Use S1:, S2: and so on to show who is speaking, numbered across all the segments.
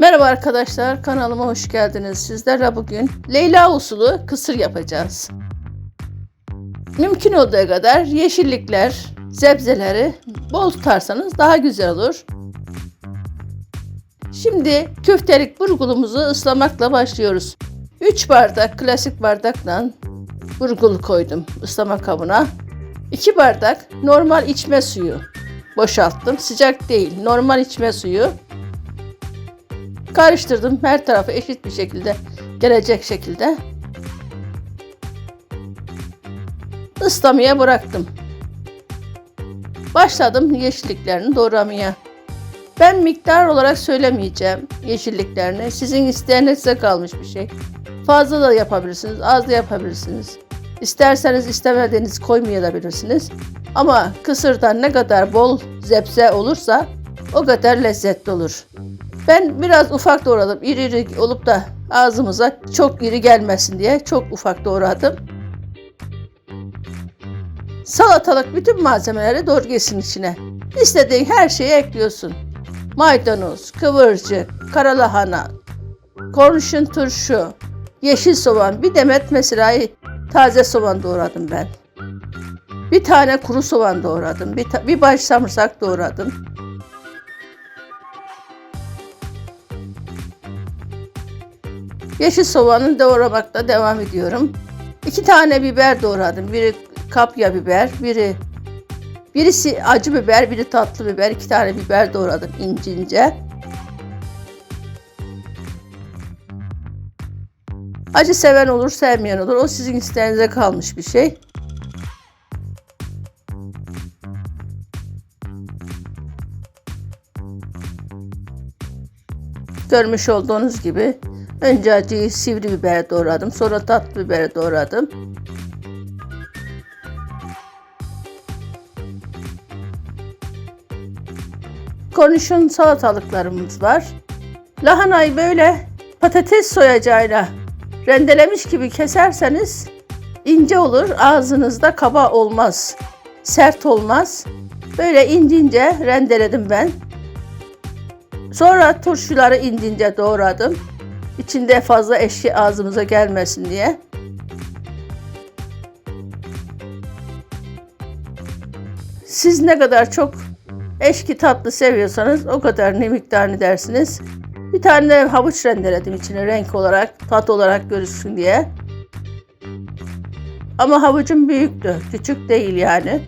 S1: Merhaba arkadaşlar, kanalıma hoş geldiniz. Sizlerle bugün Leyla usulü kısır yapacağız. Mümkün olduğu kadar yeşillikler, sebzeleri bol tutarsanız daha güzel olur. Şimdi köftelik burgulumuzu ıslamakla başlıyoruz. 3 bardak klasik bardakla burgul koydum ıslama kabına. 2 bardak normal içme suyu boşalttım. Sıcak değil, normal içme suyu. Karıştırdım her tarafı eşit bir şekilde gelecek şekilde. Islamaya bıraktım. Başladım yeşilliklerini doğramaya. Ben miktar olarak söylemeyeceğim yeşilliklerini. Sizin isteğinize kalmış bir şey. Fazla da yapabilirsiniz, az da yapabilirsiniz. İsterseniz istemediğiniz koymayabilirsiniz. Ama kısırdan ne kadar bol zepse olursa o kadar lezzetli olur. Ben biraz ufak doğradım. İri iri olup da ağzımıza çok iri gelmesin diye çok ufak doğradım. Salatalık bütün malzemeleri doğrayacaksın içine. İstediğin her şeyi ekliyorsun. Maydanoz, kıvırcık, karalahana, kornişon turşu, yeşil soğan, bir demet mesela taze soğan doğradım ben. Bir tane kuru soğan doğradım. Bir, bir baş samırsak doğradım. Yeşil soğanı doğramakta devam ediyorum. İki tane biber doğradım. Biri kapya biber, biri birisi acı biber, biri tatlı biber. İki tane biber doğradım ince ince. Acı seven olur, sevmeyen olur. O sizin isteğinize kalmış bir şey. Görmüş olduğunuz gibi önce acıyı sivri biber doğradım. Sonra tatlı biber doğradım. Kornişon salatalıklarımız var. Lahanayı böyle patates soyacağıyla rendelemiş gibi keserseniz ince olur. Ağzınızda kaba olmaz. Sert olmaz. Böyle ince ince rendeledim ben. Sonra turşuları incince doğradım. İçinde fazla eşki ağzımıza gelmesin diye. Siz ne kadar çok eşki tatlı seviyorsanız o kadar ne miktarını dersiniz. Bir tane havuç rendeledim içine renk olarak, tat olarak görürsün diye. Ama havucum büyüktü, küçük değil yani.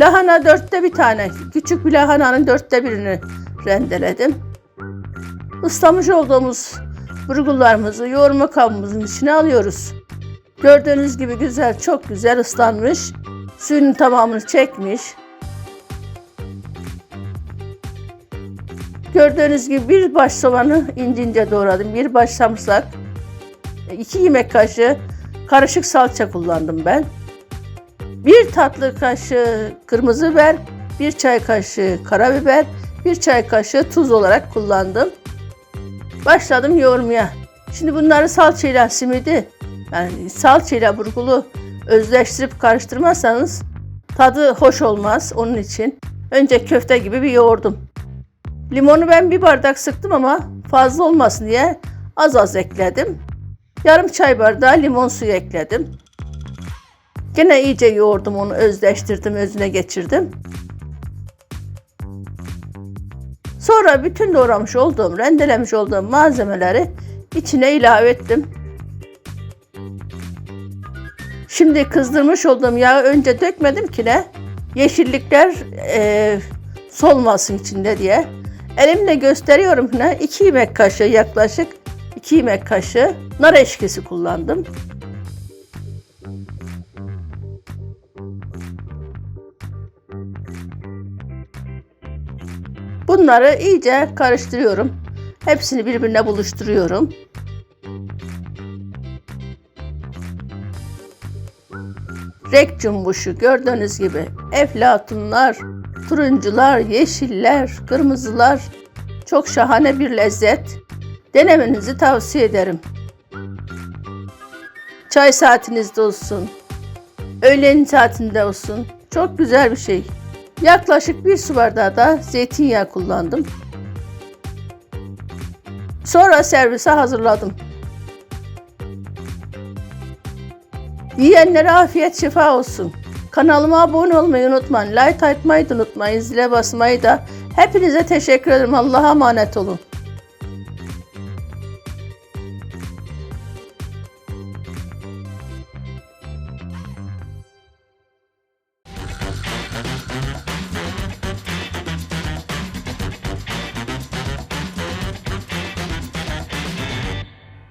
S1: Lahana dörtte bir tane, küçük bir lahananın dörtte birini rendeledim. Islamış olduğumuz burgullarımızı yoğurma kabımızın içine alıyoruz. Gördüğünüz gibi güzel, çok güzel ıslanmış. Suyunun tamamını çekmiş. Gördüğünüz gibi bir baş soğanı ince ince doğradım. Bir baş samırsak, iki yemek kaşığı karışık salça kullandım ben. Bir tatlı kaşığı kırmızı biber, bir çay kaşığı karabiber, bir çay kaşığı tuz olarak kullandım. Başladım yoğurmaya. Şimdi bunları salçayla simidi, yani salçayla burgulu özleştirip karıştırmazsanız tadı hoş olmaz. Onun için önce köfte gibi bir yoğurdum. Limonu ben bir bardak sıktım ama fazla olmasın diye az az ekledim. Yarım çay bardağı limon suyu ekledim. Gene iyice yoğurdum onu özleştirdim, özüne geçirdim. Sonra bütün doğramış olduğum, rendelemiş olduğum malzemeleri içine ilave ettim. Şimdi kızdırmış olduğum yağı önce dökmedim ki ne? Yeşillikler eee, solmasın içinde diye. Elimle gösteriyorum ne? 2 yemek kaşığı yaklaşık 2 yemek kaşığı nar eşkisi kullandım. Bunları iyice karıştırıyorum. Hepsini birbirine buluşturuyorum. Renk cumbuşu gördüğünüz gibi eflatunlar, turuncular, yeşiller, kırmızılar çok şahane bir lezzet. Denemenizi tavsiye ederim. Çay saatinizde olsun, öğlen saatinde olsun. Çok güzel bir şey. Yaklaşık bir su bardağı da zeytinyağı kullandım. Sonra servise hazırladım. Yiyenlere afiyet şifa olsun. Kanalıma abone olmayı unutmayın. Like atmayı da unutmayın. Zile basmayı da. Hepinize teşekkür ederim. Allah'a emanet olun.